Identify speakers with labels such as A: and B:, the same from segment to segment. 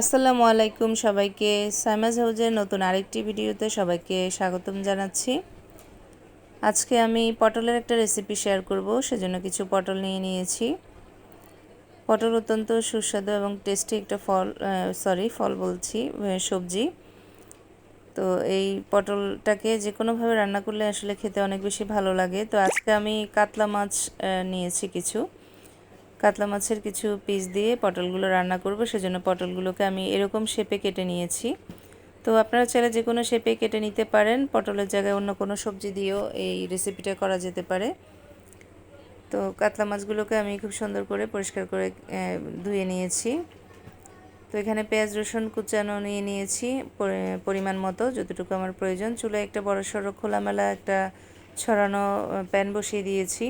A: আসসালামু আলাইকুম সবাইকে। সাইমাজ হাউজের নতুন আরেকটি ভিডিওতে সবাইকে স্বাগতম জানাচ্ছি। আজকে আমি পটলের একটা রেসিপি শেয়ার করব, সেজন্য কিছু পটল নিয়ে নিয়েছি। পটল অত্যন্ত সুস্বাদু এবং টেস্টি একটা ফল সরি ফল বলছি সবজি। তো এই পটলটাকে যে কোনোভাবে রান্না করলে আসলে খেতে অনেক বেশি ভালো লাগে। তো আজকে আমি কাতলা মাছ নিয়েছি কিছু। কাতলা মাছের কিছু পিস দিয়ে পটলগুলো রান্না করব, সেজন্য পটলগুলোকে আমি এরকম শেপে কেটে নিয়েছি। তো আপনারা চাইলে যে কোনো শেপে কেটে নিতে পারেন, পটলের জায়গায় অন্য কোনো সবজি দিয়েও এই রেসিপিটা করা যেতে পারে। তো কাতলা মাছগুলোকে আমি খুব সুন্দর করে পরিষ্কার করে ধুয়ে নিয়েছি। তো এখানে পেঁয়াজ রসুন কুচানো নিয়ে নিয়েছি পরিমাণ মতো যতটুকু আমার প্রয়োজন। চুলে একটা বড় সড়ো খোলামেলা একটা ছড়ানো প্যান বসিয়ে দিয়েছি।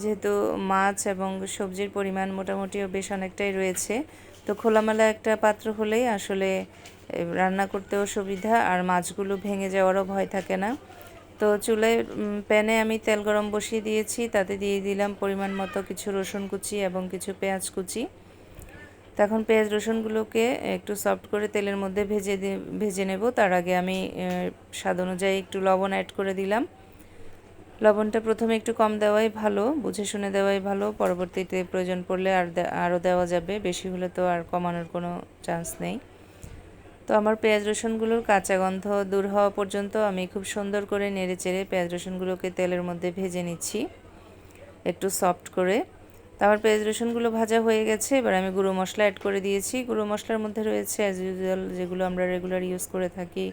A: যেহেতু মাছ এবং সবজির পরিমাণ মোটামুটিও বেশ অনেকটাই রয়েছে, তো খোলামেলা একটা পাত্র হলেই আসলে রান্না করতেও সুবিধা আর মাছগুলো ভেঙে যাওয়ারও ভয় থাকে না। তো চুলায় প্যানে আমি তেল গরম বসিয়ে দিয়েছি, তাতে দিয়ে দিলাম পরিমাণ মতো কিছু রসুন কুচি এবং কিছু পেঁয়াজ কুচি। তখন পেঁয়াজ রসুনগুলোকে একটু সফট করে তেলের মধ্যে ভেজে ভেজে নেব। তার আগে আমি স্বাদ অনুযায়ী একটু লবণ অ্যাড করে দিলাম। লবণটা প্রথমে একটু কম দেওয়াই ভালো, বুঝে শুনে দেওয়াই ভালো, পরবর্তীতে প্রয়োজন পড়লে আর আরও দেওয়া যাবে, বেশি হলে তো আর কমানোর কোনো চান্স নেই। তো আমার পেঁয়াজ রসুনগুলোর কাঁচা গন্ধ দূর হওয়া পর্যন্ত আমি খুব সুন্দর করে নেড়ে চেড়ে পেঁয়াজ রসুনগুলোকে তেলের মধ্যে ভেজে নিচ্ছি, একটু সফট করে। তো আমার পেঁয়াজ রসুনগুলো ভাজা হয়ে গেছে, এবার আমি গুঁড়ো মশলা অ্যাড করে দিয়েছি। গুঁড়ো মশলার মধ্যে রয়েছে অ্যাজ ইউজুয়াল যেগুলো আমরা রেগুলার ইউজ করে থাকি,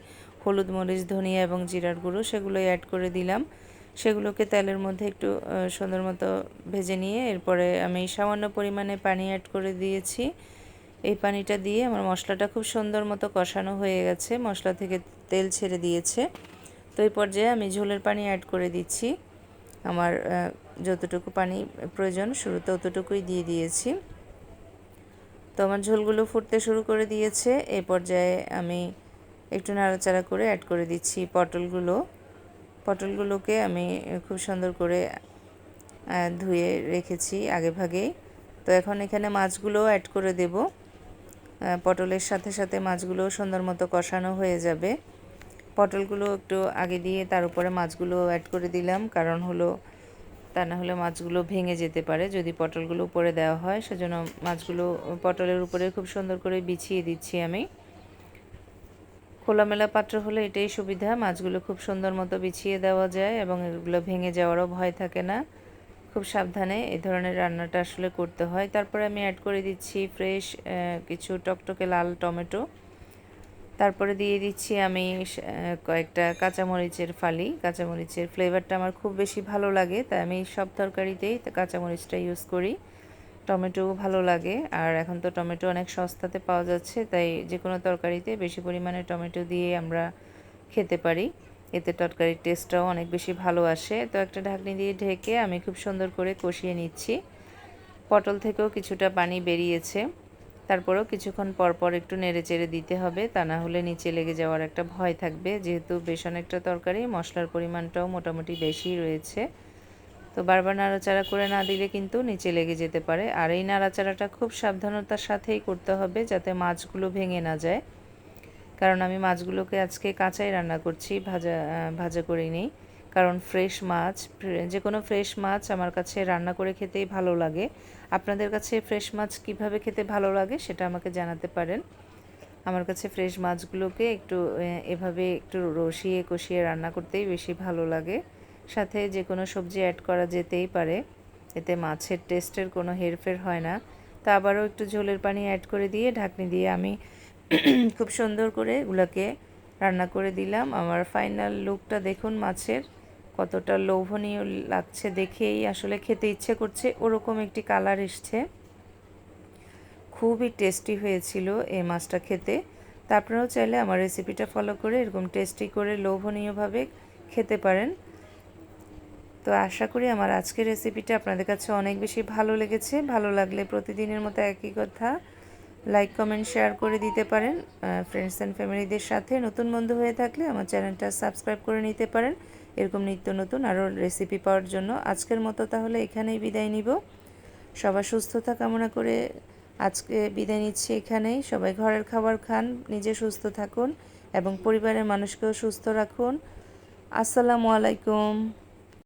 A: হলুদ মরিচ, ধনিয়া এবং জিরার গুঁড়ো, সেগুলোই অ্যাড করে দিলাম। সেগুলোকে তেলের মধ্যে একটু সুন্দর মতো ভেজে নিয়ে এরপরে আমি সামান্য পরিমাণে পানি অ্যাড করে দিয়েছি। এই পানিটা দিয়ে আমার মশলাটা খুব সুন্দর মতো কষানো হয়ে গেছে, মশলা থেকে তেল ছেড়ে দিয়েছে। তো এই পর্যায়ে আমি ঝোলের পানি অ্যাড করে দিচ্ছি। আমার যতটুকু পানি প্রয়োজন শুরুতে অতটুকুই দিয়ে দিয়েছি। তো আমার ঝোলগুলো ফুটতে শুরু করে দিয়েছে। এই পর্যায়ে আমি একটু নাড়াচাড়া করে অ্যাড করে দিচ্ছি পটলগুলো। পটলগুলোকে আমি খুব সুন্দর করে ধুয়ে রেখেছি আগে ভাগেই। তো এখন এখানে মাছগুলো অ্যাড করে দেব। পটলের সাথে সাথে মাছগুলো সুন্দর মতো কষানো হয়ে যাবে। পটলগুলো একটু আগে দিয়ে তার উপরে মাছগুলো অ্যাড করে দিলাম, কারণ হলো তা না হলে মাছগুলো ভেঙে যেতে পারে। যদি পটলগুলো উপরে দেওয়া হয়, সেজন্য মাছগুলো পটলের উপরে খুব সুন্দর করে বিছিয়ে দিচ্ছি আমি। খোলামেলা পাত্র হলে এটাই সুবিধা। মাছগুলো খুব সুন্দর মতো বিছিয়ে দেওয়া যায় এবং এগুলো ভেঙে যাওয়ারও ভয় থাকে না। খুব সাবধানে এই ধরনের রান্নাটা আসলে করতে হয়। তারপরে আমি অ্যাড করে দিচ্ছি ফ্রেশ কিছু টকটকে লাল টমেটো। তারপরে দিয়ে দিচ্ছি আমি কয়েকটা কাঁচামরিচের ফালি। কাঁচামরিচের ফ্লেভারটা আমার খুব বেশি ভালো লাগে, তাই আমি সব তরকারিতেই কাঁচামরিচটা ইউজ করি। টমেটো ভালো লাগে। আর এখন তো টমেটো অনেক সস্তাতে পাওয়া যাচ্ছে, তাই যে কোনো তরকারিতে বেশি পরিমাণে টমেটো দিয়ে আমরা খেতে পারি। এতে তরকারির টেস্টটাও অনেক বেশি ভালো আসে। তো একটা ঢাকনি দিয়ে ঢেকে আমি খুব সুন্দর করে কষিয়ে নিচ্ছি। পটল থেকেও কিছুটা পানি বেরিয়েছে। তারপরেও কিছুক্ষণ পরপর একটু নেড়ে চেড়ে দিতে হবে, তা না হলে নিচে লেগে যাওয়ার একটা ভয় থাকবে। যেহেতু বেশ অনেকটা তরকারি, মশলার পরিমাণটাও মোটামুটি বেশি রয়েছে। তো বারবার নাড়াচাড়া করে না দিলে কিন্তু নিচে লেগে যেতে পারে। আর এই নাড়াচাড়াটা খুব সাবধানতার সাথেই করতে হবে যাতে মাছগুলো ভেঙে না যায়। কারণ আমি মাছগুলোকে আজকে কাঁচাই রান্না করছি, ভাজা ভাজা করে নিই কারণ ফ্রেশ মাছ যে কোনো ফ্রেশ মাছ আমার কাছে রান্না করে খেতেই ভালো লাগে। আপনাদের কাছে ফ্রেশ মাছ কীভাবে খেতে ভালো লাগে সেটা আমাকে জানাতে পারেন। আমার কাছে ফ্রেশ মাছগুলোকে একটু এভাবে একটু রসিয়ে কষিয়ে রান্না করতেই বেশি ভালো লাগে। সাথে যে কোনো সবজি অ্যাড করা যেতেই পারে। এতে মাছের টেস্টের কোনো হেরফের হয় না। তা আবারও একটু ঝোলের পানি অ্যাড করে দিয়ে ঢাকনি দিয়ে আমি খুব সুন্দর করে এগুলোকে রান্না করে দিলাম। আমার ফাইনাল লুকটা দেখুন মাছের। কতটা লোভনীয় লাগছে দেখেই আসলে খেতে ইচ্ছে করছে। ওরকম একটি কালার এসছে। খুবই টেস্টি হয়েছিল এই মাছটা খেতে। তা আপনারাও চাইলে আমার রেসিপিটা ফলো করে এরকম টেস্টি করে লোভনীয়ভাবে খেতে পারেন। তো আশা করি আমার আজকের রেসিপিটা আপনাদের কাছে অনেক বেশি ভালো লেগেছে। ভালো লাগলে প্রতিদিনের মতো একই কথা লাইক কমেন্ট শেয়ার করে দিতে পারেন। ফ্রেন্ডস অ্যান্ড ফ্যামিলিদের সাথে নতুন বন্ধু হয়ে থাকলে আমার চ্যানেলটা সাবস্ক্রাইব করে নিতে পারেন। এরকম নিত্য নতুন আরও রেসিপি পাওয়ার জন্য আজকের মতো তাহলে এখানেই বিদায় নিব। সবার সুস্থতা কামনা করে আজকে বিদায় নিচ্ছি এখানেই। সবাই ঘরের খাবার খান, নিজে সুস্থ থাকুন এবং পরিবারের মানুষকেও সুস্থ রাখুন। আসসালামু আলাইকুম।